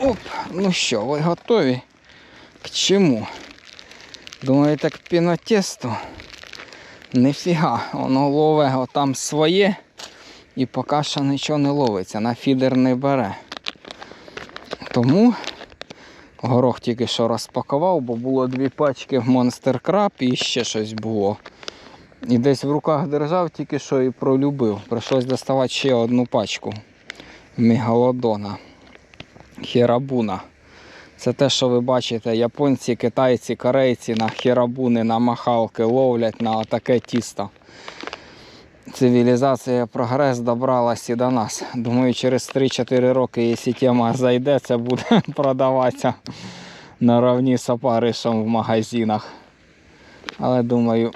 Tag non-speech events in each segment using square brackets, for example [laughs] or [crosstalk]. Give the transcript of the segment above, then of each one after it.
Оп, ну що, ви готові? К чому? Думаєте, к пінотесту? Нифіга, воно лове там своє і поки що нічого не ловиться, на фідер не бере. Тому горох тільки що розпакував, бо було дві пачки в Monster Crab і ще щось було. І десь в руках держав, тільки що і пролюбив. Прийшлось доставати ще одну пачку мегалодона. Херабуна. Це те, що ви бачите, японці, китайці, корейці на херабуни, на махалки ловлять на таке тісто. Цивілізація, прогрес добралась і до нас. Думаю, через 3-4 роки, якщо тема зайде, це буде [laughs] продаватися наравні з опаришем в магазинах. Але думаю,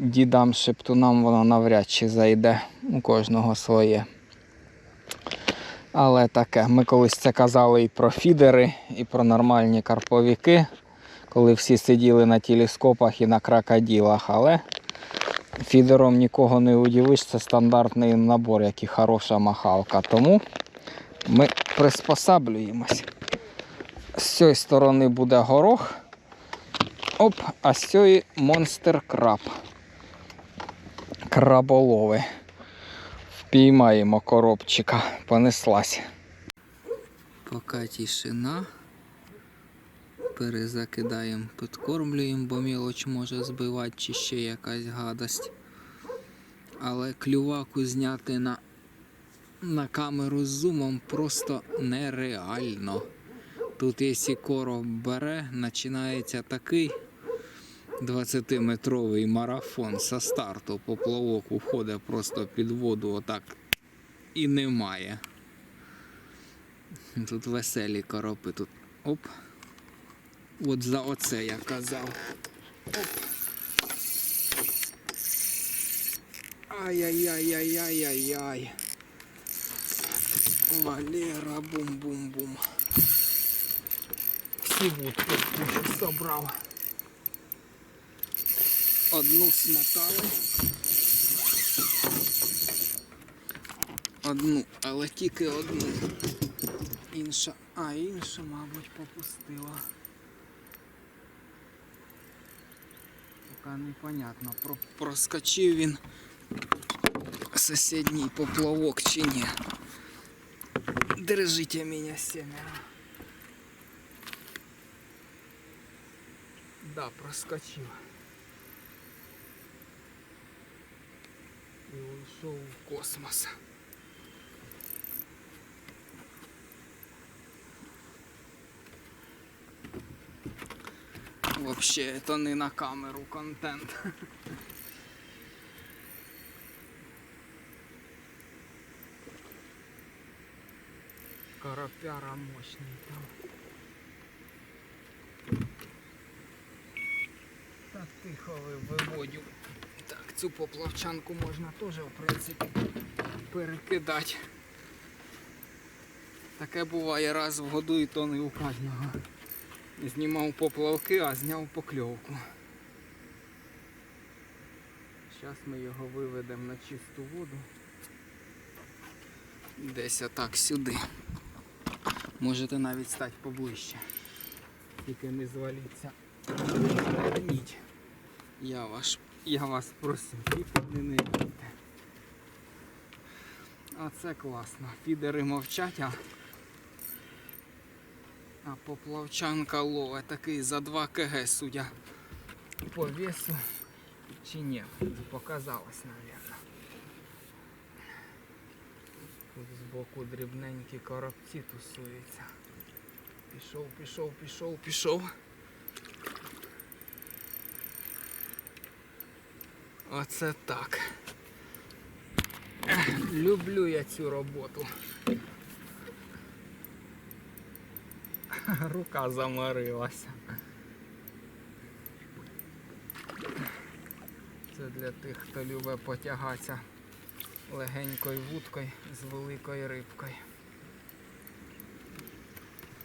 дідам шептунам воно навряд чи зайде. У кожного своє. Але таке, ми колись це казали і про фідери, і про нормальні карповіки, коли всі сиділи на телескопах і на крокодилах. Але фідером нікого не удивиш, це стандартний набор, як і хороша махалка. Тому ми приспосаблюємось. З цієї сторони буде горох. Оп, а з цієї монстер краб. Краболови. Впіймаємо коробчика, понеслась. Поки тишина. Перезакидаємо, підкормлюємо, бо мілоч може збивати чи ще якась гадость. Але клюваку зняти на, на камеру з зумом просто нереально. Тут, якщо короб бере, починається такий 20-метровий марафон со старту поплавок уходить просто під воду отак і немає. Тут веселі коропи тут. Оп. От за оце я казав. Оп. Ай-яй-яй-яй-яй-яй-яй. Валера, бум-бум-бум. Всі вудки в кучу собрав. Одну смотали. Одну, але тільки одну. Інша. А, інша, мабуть, попустила. Поки непонятно, про, проскочив він сусідній поплавок чи ні. Держите мене семеро. Да, проскочив. І уйшов в космос. Вообще, это не на камеру контент. Карапяра мощний там. Так тихо ви- виводю. Так, цю поплавчанку можна теж, в принципі, перекидати. Таке буває раз в году і то не у кожного. Знімав поплавки, а зняв покльовку. Зараз ми його виведемо на чисту воду. Десь отак сюди. Можете навіть стати поближче. Тільки не зваліться. Я вас, я вас просив, не нервійте. Оце класно. Фідери мовчать, а а поплавчанка лове такий за 2 кг, судя по весу. Чи ні? Показалось, мабуть. Тут збоку дрібненькі коробці тусуються. Пішов, пішов, пішов, пішов. Оце так. Люблю я цю роботу. Рука заморилася. Це для тих, хто любить потягатися легенькою вудкою з великою рибкою.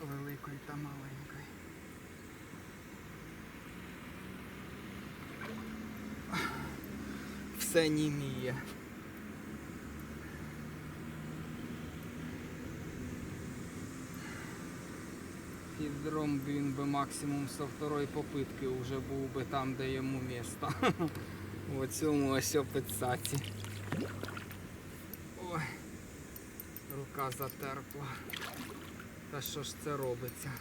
Великою та маленькою. Все німіє. Гідром він би максимум со второї попитки вже був би там, де йому місто. [laughs] В цьому ось опицаці. Ой, рука затерпла. Та що ж це робиться?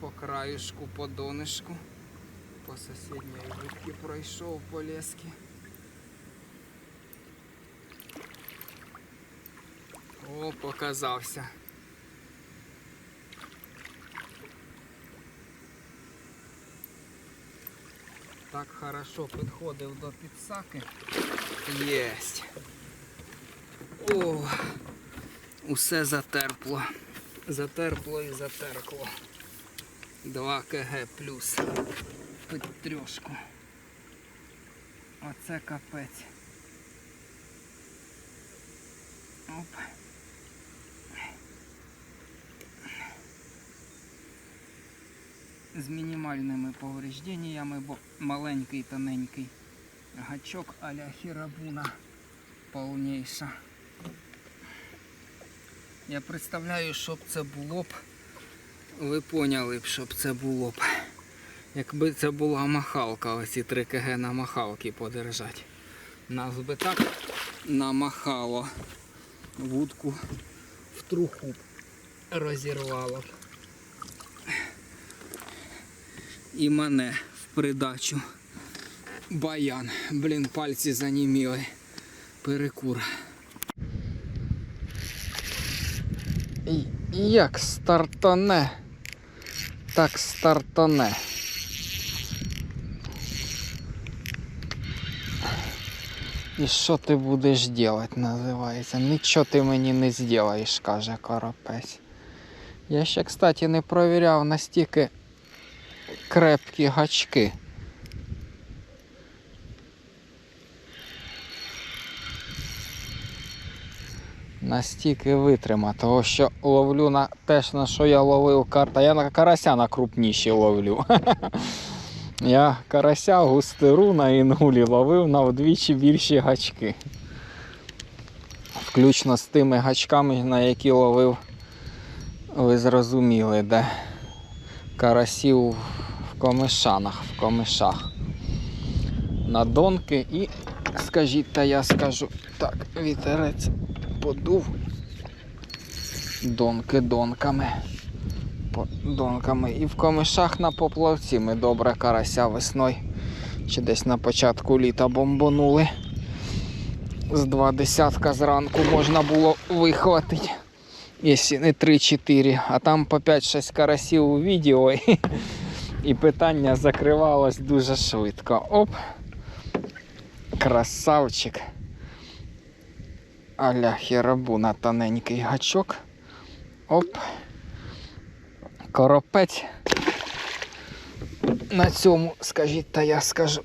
По краюшку, по донишку. По сусідньої вудки пройшов по лески. О, показався. Так хорошо підходив до підсаки. Єсть. О, усе затерпло. Затерпло і затерпло. 2 кг плюс. Під трьошку. Оце капець. Оп. З мінімальними поврежденнями, бо маленький тоненький гачок а-ля хірабуна повніша. Я представляю, щоб це було б. Ви поняли б, щоб це було б. Якби це була махалка, оці 3 кг на махалки подержать. Нас би так намахало. Вудку в труху розірвало. І мене в придачу. Баян. Блін, пальці заніміли. Перекур. Як стартане, так стартане. І що ти будеш делать, називається. Нічого ти мені не зробиш, каже коропець. Я ще, кстати, не провіряв настільки крепкі гачки. Настільки витрима, того що ловлю на теж на що я ловив карта. Я на карася на крупніші ловлю. [laughs] Я карася густеру на інгулі ловив на вдвічі більші гачки. Включно з тими гачками, на які ловив, ви зрозуміли, де карасів в комишанах, в комишах. На донки і, скажіть, та я скажу, так, вітерець подув донки донками. Донками. І в комишах на поплавці ми добре карася весною. Чи десь на початку літа бомбонули. З два десятка зранку можна було вихватити. Якщо не 3-4, а там по 5-6 карасів у відео. І, [laughs] і питання закривалось дуже швидко. Оп. Красавчик. Аля херабуна тоненький гачок. Оп. Коропець. На цьому, скажіть, та я скажу.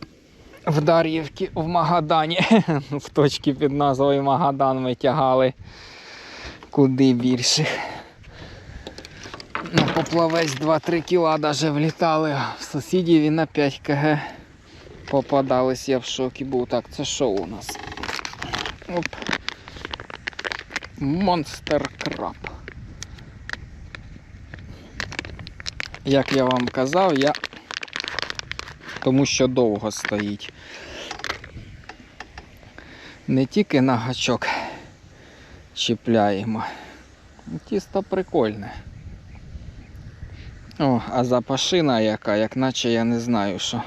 В Дар'ївці в Магадані. [laughs] В точці під назвою Магадан ми тягали куди більших. На поплавець 2-3 кіла даже влітали. В сусідів і на 5 кг попадались. Я в шокі був. Так, це що у нас? Оп. Монстер краб. Як я вам казав, я тому що довго стоїть. Не тільки на гачок чіпляємо. Тісто прикольне. О, а запашина яка, як наче я не знаю що.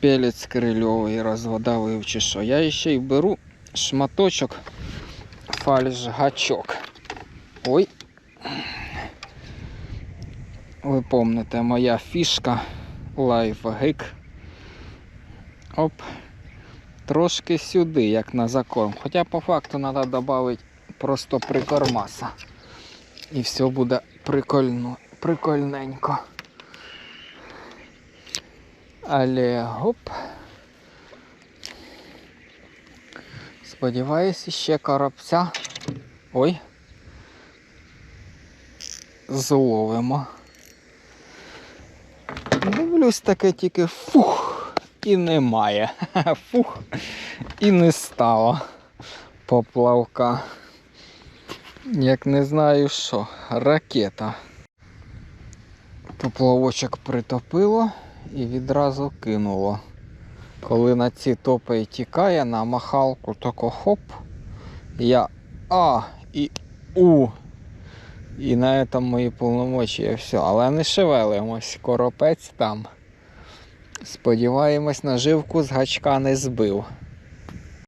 Пелець крильовий розводавив чи що. Я ще й беру шматочок фальш-гачок. Ой. Ви помните, моя фішка лайфгик. Оп. Трошки сюди, як на закорм. Хоча по факту треба додати просто прикормаса. І все буде прикольно, прикольненько. Але гоп. Сподіваюся, ще коробця. Ой. Зловимо. Дивлюсь таке тільки фух і немає. [laughs] Фух і не стало. поплавка. Як не знаю що, ракета. Поплавочок притопило і відразу кинуло. Коли на ці топи тікає на махалку, тако хоп. Я А і У. І на цьому мої повномочі все. Але не шевелимось, коропець там. Сподіваємось, наживку з гачка не збив.